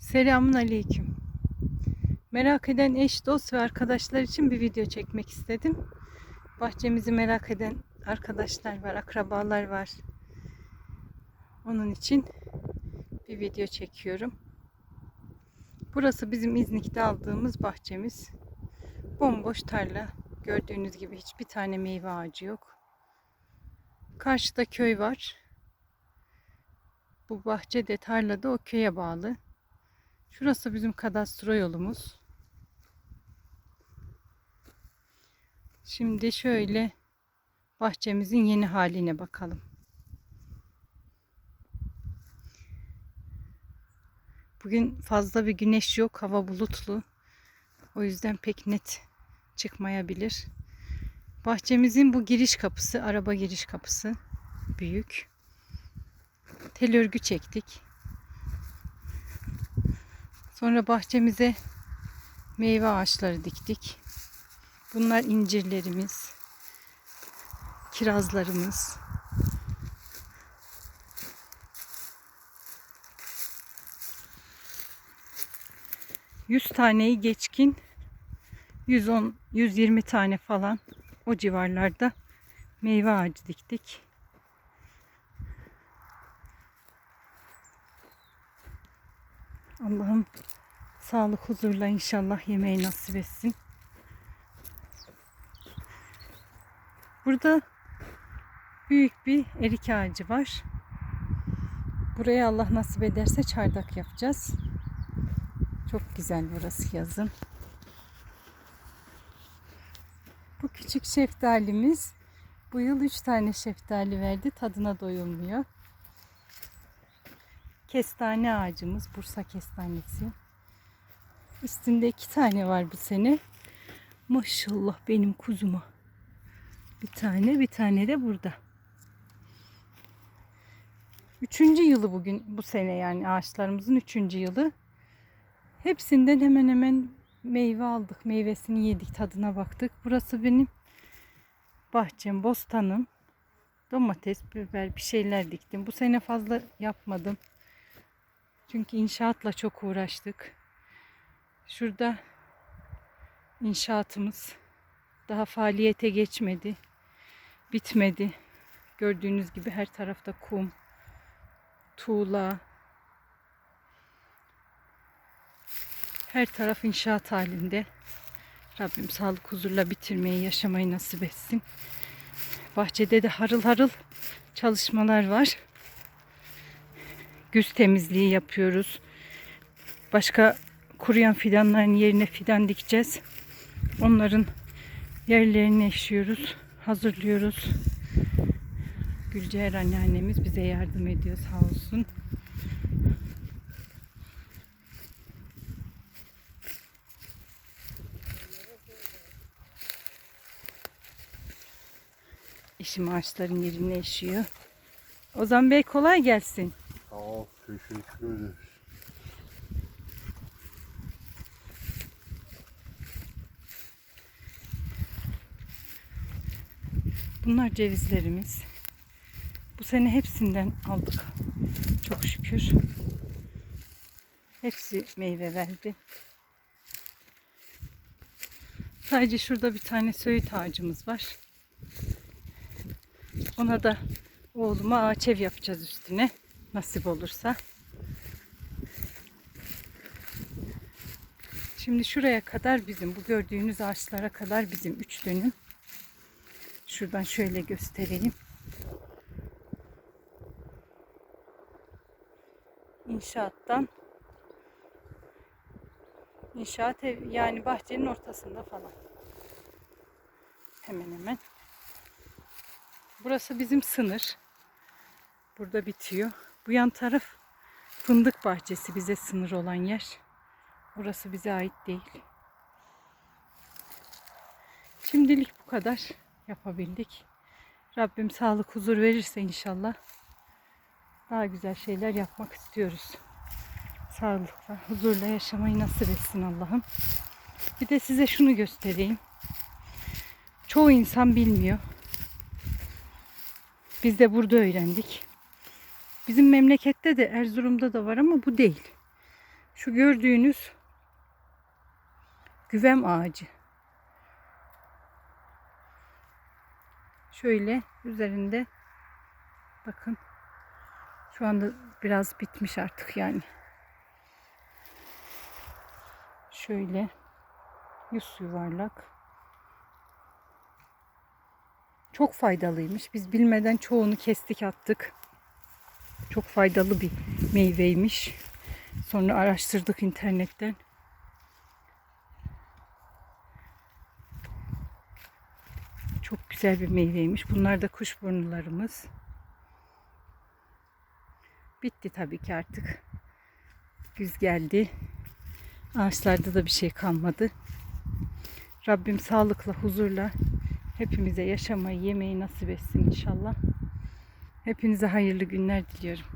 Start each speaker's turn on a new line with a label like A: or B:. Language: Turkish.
A: Selamun Aleyküm. Merak eden eş, dost ve arkadaşlar için bir video çekmek istedim. Bahçemizi merak eden arkadaşlar var, akrabalar var. Onun için bir video çekiyorum. Burası bizim İznik'te aldığımız bahçemiz. Bomboş tarla. Gördüğünüz gibi hiçbir tane meyve ağacı yok. Karşıda köy var. Bu bahçe de tarlada o köye bağlı. Şurası bizim kadastro yolumuz. Şimdi şöyle bahçemizin yeni haline bakalım. Bugün fazla bir güneş yok, hava bulutlu. O yüzden pek net çıkmayabilir. Bahçemizin bu giriş kapısı, araba giriş kapısı büyük. Tel örgü çektik. Sonra bahçemize meyve ağaçları diktik. Bunlar incirlerimiz, kirazlarımız. Yüz taneyi geçkin 110 120 tane falan o civarlarda meyve ağacı diktik. Allah'ım sağlık huzurla inşallah yemeği nasip etsin. Burada büyük bir erik ağacı var. Buraya Allah nasip ederse çardak yapacağız. Çok güzel burası yazın. Bu küçük şeftalimiz bu yıl 3 tane şeftali verdi. Tadına doyulmuyor. Kestane ağacımız, Bursa kestanesi. Üstünde iki tane var bu sene. Maşallah benim kuzuma. Bir tane, bir tane de burada. Üçüncü yılı bugün, bu sene yani ağaçlarımızın üçüncü yılı. Hepsinden hemen hemen meyve aldık. Meyvesini yedik, tadına baktık. Burası benim bahçem, bostanım. Domates, biber bir şeyler diktim. Bu sene fazla yapmadım. Çünkü inşaatla çok uğraştık. Şurada inşaatımız daha faaliyete geçmedi. Bitmedi. Gördüğünüz gibi her tarafta kum, tuğla. Her taraf inşaat halinde. Rabbim sağlık huzurla bitirmeyi, yaşamayı nasip etsin. Bahçede de harıl harıl çalışmalar var güz temizliği yapıyoruz. Başka kuruyan fidanların yerine fidan dikeceğiz. Onların yerlerini eşiyoruz, hazırlıyoruz. Gülceher anneannemiz bize yardım ediyor sağ olsun. Eşim ağaçların yerini eşiyor. Ozan Bey kolay gelsin.
B: Sağ ol, teşekkür ederiz.
A: Bunlar cevizlerimiz. Bu sene hepsinden aldık. Çok şükür. Hepsi meyve verdi. Sadece şurada bir tane söğüt ağacımız var. Ona da oğluma ağaç ev yapacağız üstüne. Nasip olursa. Şimdi şuraya kadar bizim, bu gördüğünüz ağaçlara kadar bizim üç dönüm. Şuradan şöyle göstereyim. İnşaattan İnşaat ev yani bahçenin ortasında falan. Hemen hemen. Burası bizim sınır. Burada bitiyor. Bu yan taraf fındık bahçesi bize sınır olan yer. Orası bize ait değil. Şimdilik bu kadar yapabildik. Rabbim sağlık huzur verirse inşallah daha güzel şeyler yapmak istiyoruz. Sağlıkla, huzurla yaşamayı nasip etsin Allah'ım. Bir de size şunu göstereyim. Çoğu insan bilmiyor. Biz de burada öğrendik. Bizim memlekette de Erzurum'da da var ama bu değil. Şu gördüğünüz güvem ağacı. Şöyle üzerinde bakın şu anda biraz bitmiş artık yani. Şöyle yüz yuvarlak. Çok faydalıymış. Biz bilmeden çoğunu kestik attık. Çok faydalı bir meyveymiş. Sonra araştırdık internetten. Çok güzel bir meyveymiş. Bunlar da kuşburnularımız. Bitti tabii ki artık. Güz geldi. Ağaçlarda da bir şey kalmadı. Rabbim sağlıkla, huzurla hepimize yaşamayı, yemeyi nasip etsin inşallah. Hepinize hayırlı günler diliyorum.